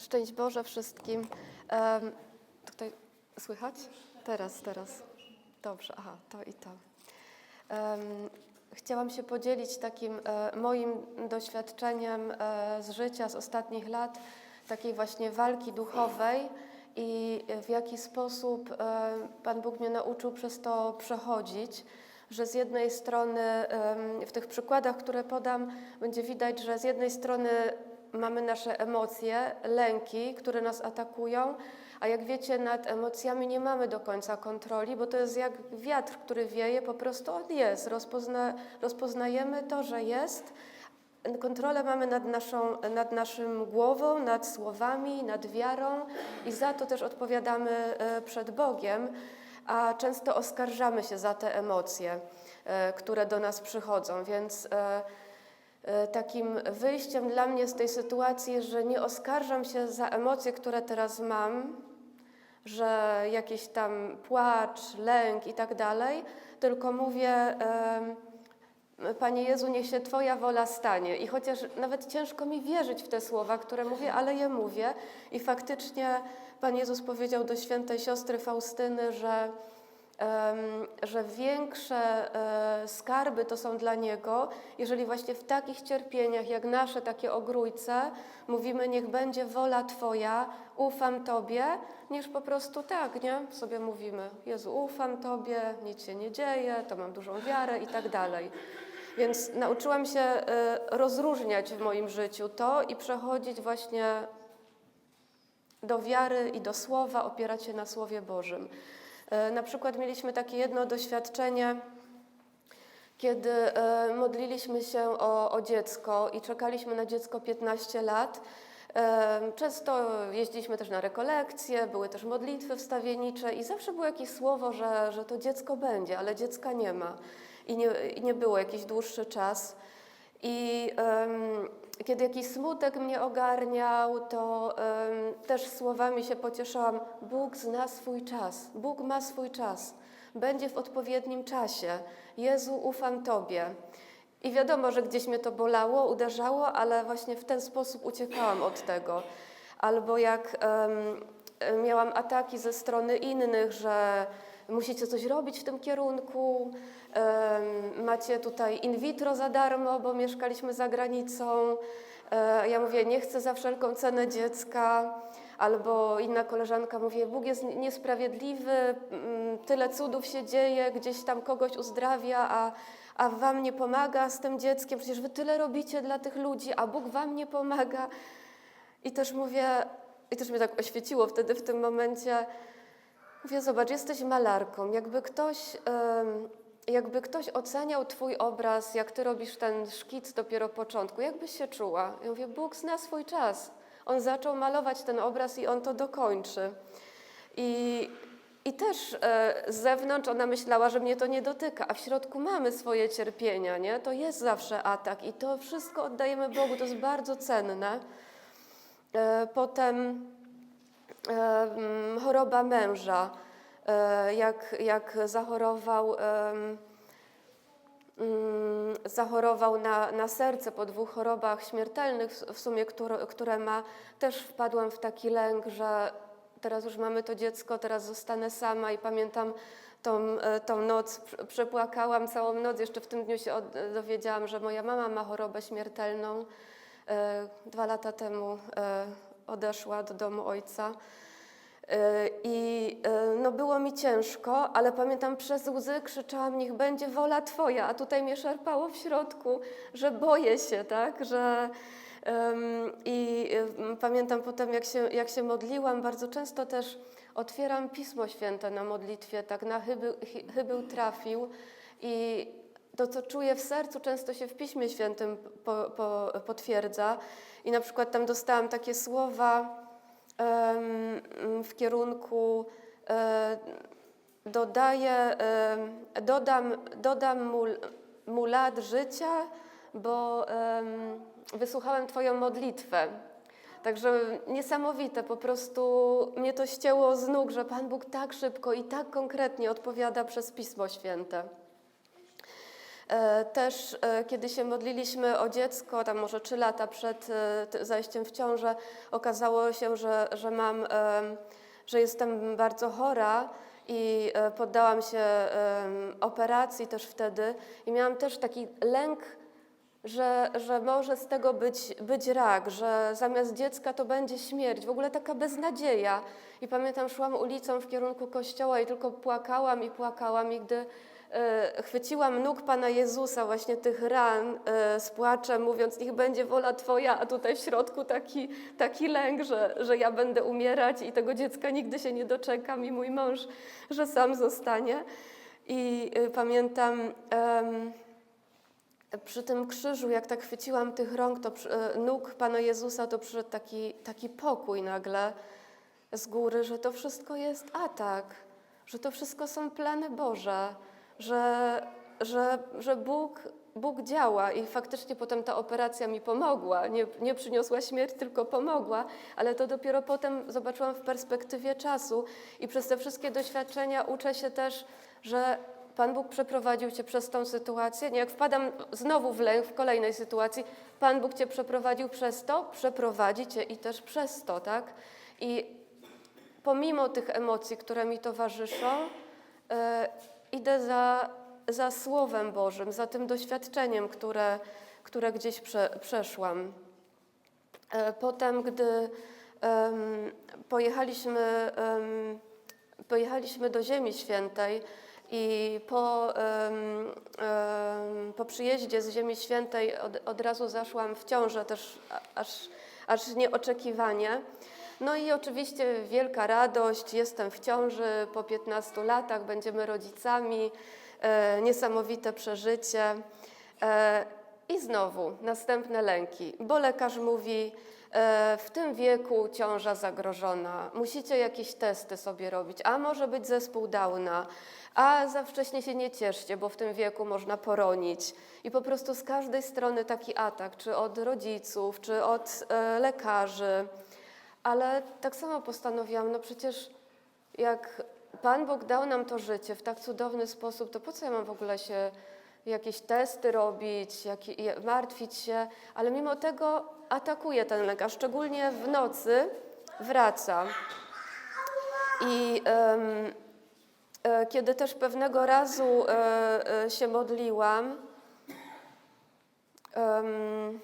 Szczęść Boże wszystkim. Em, tutaj słychać? Teraz, teraz. Dobrze, aha, to i to. Em, chciałam się podzielić takim e, moim doświadczeniem e, z życia z ostatnich lat, takiej właśnie walki duchowej i w jaki sposób e, Pan Bóg mnie nauczył przez to przechodzić że z jednej strony w tych przykładach, które podam, będzie widać, że z jednej strony mamy nasze emocje, lęki, które nas atakują, a jak wiecie, nad emocjami nie mamy do końca kontroli, bo to jest jak wiatr, który wieje, po prostu on jest. Rozpozna, rozpoznajemy to, że jest. Kontrolę mamy nad, naszą, nad naszym głową, nad słowami, nad wiarą i za to też odpowiadamy e, przed Bogiem a często oskarżamy się za te emocje, e, które do nas przychodzą. Więc e, takim wyjściem dla mnie z tej sytuacji że nie oskarżam się za emocje, które teraz mam, że jakiś tam płacz, lęk i tak dalej, tylko mówię. Panie Jezu, niech się Twoja wola stanie. I chociaż nawet ciężko mi wierzyć w te słowa, które mówię, ale je mówię. I faktycznie Pan Jezus powiedział do świętej siostry Faustyny, że, że większe e, skarby to są dla Niego, jeżeli właśnie w takich cierpieniach jak nasze, takie ogrójce, mówimy, niech będzie wola Twoja, ufam Tobie, niż po prostu tak, nie? Sobie mówimy, Jezu, ufam Tobie, nic się nie dzieje, to mam dużą wiarę i tak dalej. Więc nauczyłam się y, rozróżniać w moim życiu to i przechodzić właśnie do wiary i do słowa, opierać się na Słowie Bożym. Y, Na przykład mieliśmy takie jedno doświadczenie, kiedy y, modliliśmy się o, o dziecko i czekaliśmy na dziecko 15 lat. Y, Często jeździliśmy też na rekolekcje, były też modlitwy wstawiennicze i zawsze było jakieś słowo, że, że to dziecko będzie, ale dziecka nie ma i nie, nie było jakiś dłuższy czas. I kiedy jakiś smutek mnie ogarniał, to em, też słowami się pocieszałam: Bóg zna swój czas, Bóg ma swój czas, będzie w odpowiednim czasie. Jezu, ufam Tobie. I wiadomo, że gdzieś mnie to bolało, uderzało, ale właśnie w ten sposób uciekałam od tego. Albo jak em, miałam ataki ze strony innych, że musicie coś robić w tym kierunku, macie tutaj in vitro za darmo, bo mieszkaliśmy za granicą. E, Ja mówię, nie chcę za wszelką cenę dziecka. Albo inna koleżanka mówi, Bóg jest niesprawiedliwy, mm, tyle cudów się dzieje, gdzieś tam kogoś uzdrawia, a, a wam nie pomaga z tym dzieckiem. Przecież wy tyle robicie dla tych ludzi, a Bóg wam nie pomaga. I też mówię, i też mnie tak oświeciło wtedy w tym momencie, Mówię, zobacz, jesteś malarką. Jakby ktoś, jakby ktoś oceniał Twój obraz, jak Ty robisz ten szkic dopiero początku, jak byś się czuła? Ja mówię, Bóg zna swój czas. On zaczął malować ten obraz i On to dokończy. I, i też e, z zewnątrz ona myślała, że mnie to nie dotyka, a w środku mamy swoje cierpienia, nie? To jest zawsze atak i to wszystko oddajemy Bogu, to jest bardzo cenne. E, potem choroba męża, e, jak, jak zachorował, mm, zachorował na, na serce po dwóch chorobach śmiertelnych, w sumie, które, które ma, też wpadłam w taki lęk, że teraz już mamy to dziecko, teraz zostanę sama i pamiętam tą, e, tą noc, prze- przepłakałam całą noc, jeszcze w tym dniu się dowiedziałam, że moja mama ma chorobę śmiertelną. E, Dwa lata temu odeszła do domu ojca. E, I e, no było mi ciężko, ale pamiętam przez łzy krzyczałam, niech będzie wola Twoja, a tutaj mnie szarpało w środku, że boję się, tak, że i pamiętam potem jak się, jak się modliłam, bardzo często też otwieram Pismo Święte na modlitwie, tak na chybył, chy- chybył trafił i to, co czuję w sercu, często się w Piśmie Świętym po, po, potwierdza. I na przykład tam dostałam takie słowa em, w kierunku e, dodaję, em, dodam, dodam mu, mu lat życia, bo em, wysłuchałem Twoją modlitwę. Także niesamowite, po prostu mnie to ścięło z nóg, że Pan Bóg tak szybko i tak konkretnie odpowiada przez Pismo Święte. E, Też e, kiedy się modliliśmy o dziecko, tam może trzy lata przed e, zajściem w ciążę, okazało się, że, że mam, że jestem bardzo chora i poddałam się operacji też wtedy i miałam też taki lęk, że, że może z tego być, być rak, że zamiast dziecka to będzie śmierć, w ogóle taka beznadzieja. I pamiętam, szłam ulicą w kierunku kościoła i tylko płakałam i płakałam i gdy chwyciłam nóg Pana Jezusa, właśnie tych ran e, z płaczem, mówiąc, niech będzie wola Twoja, a tutaj w środku taki, taki lęk, że, że ja będę umierać i tego dziecka nigdy się nie doczekam i mój mąż, że sam zostanie. I e, pamiętam... przy tym krzyżu, jak tak chwyciłam tych rąk, to e, nóg Pana Jezusa, to przyszedł taki, taki pokój nagle z góry, że to wszystko jest atak, że to wszystko są plany Boże, że, że, że Bóg, Bóg działa i faktycznie potem ta operacja mi pomogła. Nie, nie przyniosła śmierć, tylko pomogła, ale to dopiero potem zobaczyłam w perspektywie czasu i przez te wszystkie doświadczenia uczę się też, że Pan Bóg przeprowadził Cię przez tą sytuację. Nie, Jak wpadam znowu w lęk w kolejnej sytuacji, Pan Bóg Cię przeprowadził przez to, przeprowadzi Cię i też przez to, tak? I pomimo tych emocji, które mi towarzyszą, e, idę za, za Słowem Bożym, za tym doświadczeniem, które, które gdzieś prze, przeszłam. E, Potem, gdy em, pojechaliśmy, em, pojechaliśmy do Ziemi Świętej i po, em, em, po przyjeździe z Ziemi Świętej od, od razu zaszłam w ciążę też aż, aż nieoczekiwanie. No i oczywiście wielka radość, jestem w ciąży, po 15 latach będziemy rodzicami, e, niesamowite przeżycie. E, I znowu następne lęki, bo lekarz mówi, e, w tym wieku ciąża zagrożona, musicie jakieś testy sobie robić, a może być zespół Downa, a za wcześnie się nie cieszcie, bo w tym wieku można poronić. I po prostu z każdej strony taki atak, czy od rodziców, czy od e, lekarzy. Ale tak samo postanowiłam, no przecież jak Pan Bóg dał nam to życie w tak cudowny sposób, to po co ja mam w ogóle się jakieś testy robić, jak, martwić się, ale mimo tego atakuje ten lęk, a szczególnie w nocy wraca. I e, kiedy też pewnego razu e, e, się modliłam, em,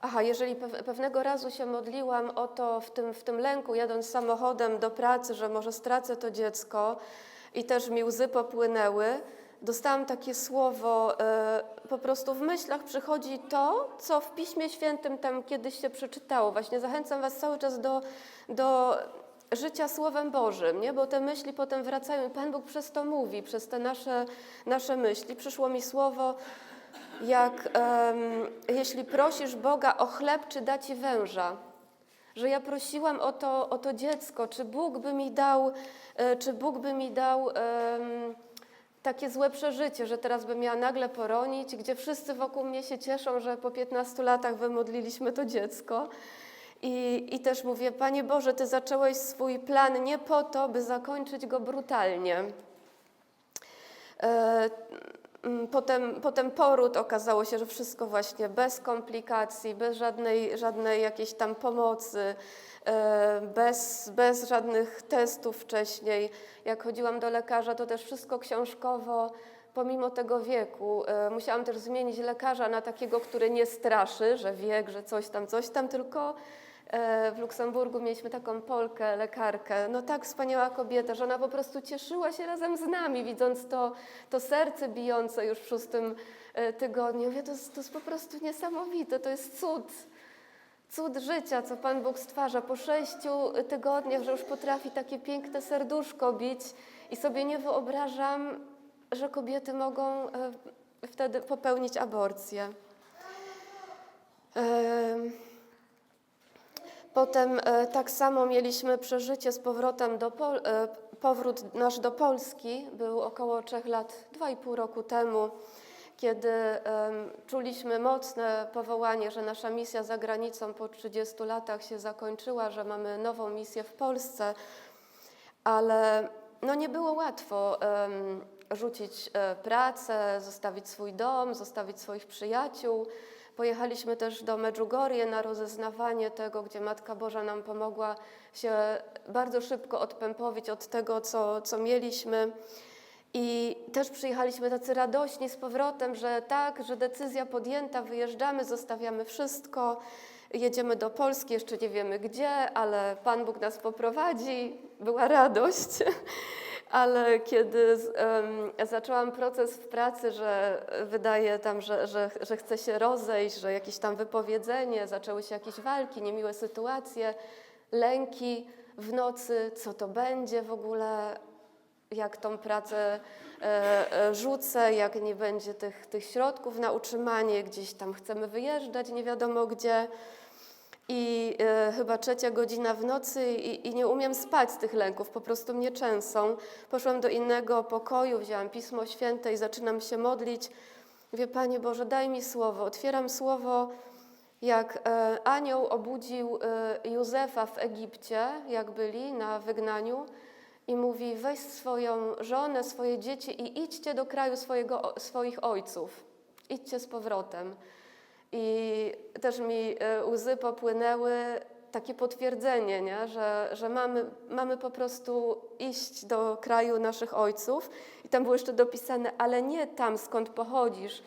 Aha, jeżeli pew- pewnego razu się modliłam o to w tym, w tym lęku, jadąc samochodem do pracy, że może stracę to dziecko i też mi łzy popłynęły, dostałam takie słowo, e, po prostu w myślach przychodzi to, co w Piśmie Świętym tam kiedyś się przeczytało. Właśnie zachęcam Was cały czas do, do życia Słowem Bożym, nie? bo te myśli potem wracają i Pan Bóg przez to mówi, przez te nasze, nasze myśli. Przyszło mi słowo, jak em, jeśli prosisz Boga o chleb, czy da ci węża. Że ja prosiłam o to, o to dziecko, czy Bóg by mi dał, e, czy Bóg by mi dał takie złe przeżycie, że teraz bym miała nagle poronić, gdzie wszyscy wokół mnie się cieszą, że po 15 latach wymodliliśmy to dziecko. I, I też mówię, Panie Boże, Ty zacząłeś swój plan nie po to, by zakończyć go brutalnie. E, Potem, potem poród okazało się, że wszystko właśnie bez komplikacji, bez żadnej, żadnej jakiejś tam pomocy, e, bez, bez żadnych testów wcześniej. Jak chodziłam do lekarza, to też wszystko książkowo, pomimo tego wieku. E, Musiałam też zmienić lekarza na takiego, który nie straszy, że wiek, że coś tam, coś tam, tylko w Luksemburgu mieliśmy taką Polkę, lekarkę, no tak wspaniała kobieta, że ona po prostu cieszyła się razem z nami, widząc to, to serce bijące już w szóstym e, tygodniu. Mówię, to, to jest po prostu niesamowite, to jest cud. Cud życia, co Pan Bóg stwarza po sześciu tygodniach, że już potrafi takie piękne serduszko bić i sobie nie wyobrażam, że kobiety mogą e, wtedy popełnić aborcję. Em, Potem e, tak samo mieliśmy przeżycie z powrotem do Pol- e, powrót nasz do Polski. Był około trzech lat, dwa i pół roku temu, kiedy czuliśmy mocne powołanie, że nasza misja za granicą po 30 latach się zakończyła, że mamy nową misję w Polsce, ale no nie było łatwo rzucić e, pracę, zostawić swój dom, zostawić swoich przyjaciół. Pojechaliśmy też do Medjugorje na rozeznawanie tego, gdzie Matka Boża nam pomogła się bardzo szybko odpępowić od tego, co, co mieliśmy. I też przyjechaliśmy tacy radośni z powrotem, że tak, że decyzja podjęta, wyjeżdżamy, zostawiamy wszystko, jedziemy do Polski, jeszcze nie wiemy gdzie, ale Pan Bóg nas poprowadzi. Była radość. Ale kiedy em, zaczęłam proces w pracy, że wydaje tam, że, że, że chcę się rozejść, że jakieś tam wypowiedzenie, zaczęły się jakieś walki, niemiłe sytuacje, lęki w nocy, co to będzie w ogóle, jak tą pracę e, e, rzucę, jak nie będzie tych, tych środków na utrzymanie, gdzieś tam chcemy wyjeżdżać, nie wiadomo gdzie. I e, chyba trzecia godzina w nocy i, i nie umiem spać z tych lęków, po prostu mnie trzęsą. Poszłam do innego pokoju, wzięłam Pismo Święte i zaczynam się modlić. Mówię, Panie Boże, daj mi słowo. Otwieram słowo, jak e, anioł obudził e, Józefa w Egipcie, jak byli na wygnaniu i mówi, weź swoją żonę, swoje dzieci i idźcie do kraju swojego, swoich ojców. Idźcie z powrotem. I też mi e, łzy popłynęły, takie potwierdzenie, nie? Że, że mamy, mamy po prostu iść do kraju naszych ojców. I tam było jeszcze dopisane, ale nie tam, skąd pochodzisz,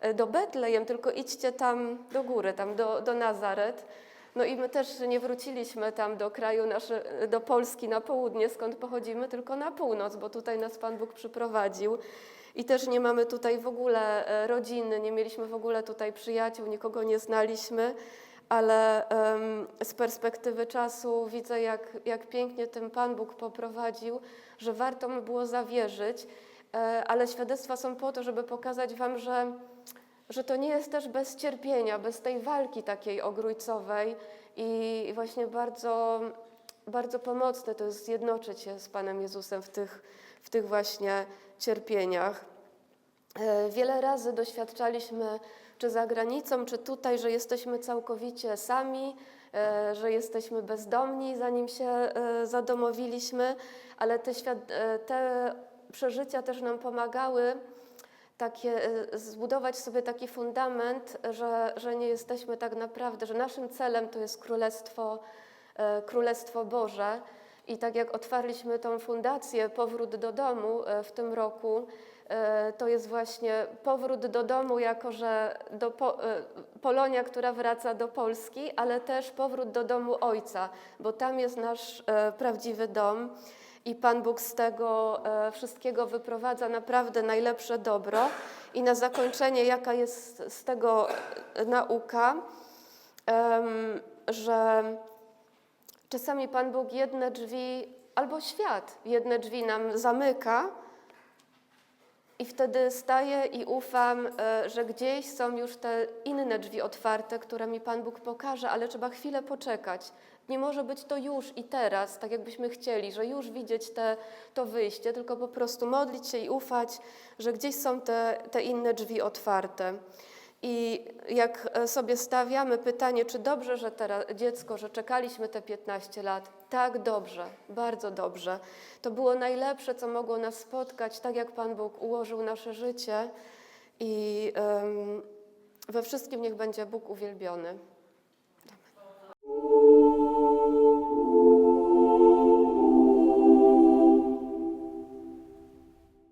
e, do Betlejem, tylko idźcie tam do góry, tam do, do Nazaret. No i my też nie wróciliśmy tam do kraju, nasze, do Polski na południe, skąd pochodzimy, tylko na północ, bo tutaj nas Pan Bóg przyprowadził. I też nie mamy tutaj w ogóle e, rodziny, nie mieliśmy w ogóle tutaj przyjaciół, nikogo nie znaliśmy, ale z perspektywy czasu widzę, jak, jak pięknie tym Pan Bóg poprowadził, że warto mu było zawierzyć, e, ale świadectwa są po to, żeby pokazać Wam, że, że to nie jest też bez cierpienia, bez tej walki takiej ogrójcowej i właśnie bardzo, bardzo pomocne to jest zjednoczyć się z Panem Jezusem w tych, w tych właśnie cierpieniach. E, Wiele razy doświadczaliśmy, czy za granicą, czy tutaj, że jesteśmy całkowicie sami, e, że jesteśmy bezdomni, zanim się e, zadomowiliśmy, ale te, te przeżycia też nam pomagały takie, zbudować sobie taki fundament, że, że nie jesteśmy tak naprawdę, że naszym celem to jest Królestwo, Królestwo Boże. I tak jak otwarliśmy tą fundację Powrót do domu e, w tym roku, e, to jest właśnie powrót do domu, jako że do po, e, Polonia, która wraca do Polski, ale też powrót do domu Ojca, bo tam jest nasz prawdziwy dom i Pan Bóg z tego wszystkiego wyprowadza naprawdę najlepsze dobro. I na zakończenie, jaka jest z tego nauka, że czasami Pan Bóg jedne drzwi, albo świat jedne drzwi nam zamyka, i wtedy staję i ufam, e, że gdzieś są już te inne drzwi otwarte, które mi Pan Bóg pokaże, ale trzeba chwilę poczekać. Nie może być to już i teraz, tak jakbyśmy chcieli, że już widzieć te, to wyjście, tylko po prostu modlić się i ufać, że gdzieś są te, te inne drzwi otwarte. I jak e, sobie stawiamy pytanie, czy dobrze, że teraz dziecko, że czekaliśmy te 15 lat, tak dobrze, bardzo dobrze. To było najlepsze, co mogło nas spotkać, tak jak Pan Bóg ułożył nasze życie i em, we wszystkim niech będzie Bóg uwielbiony.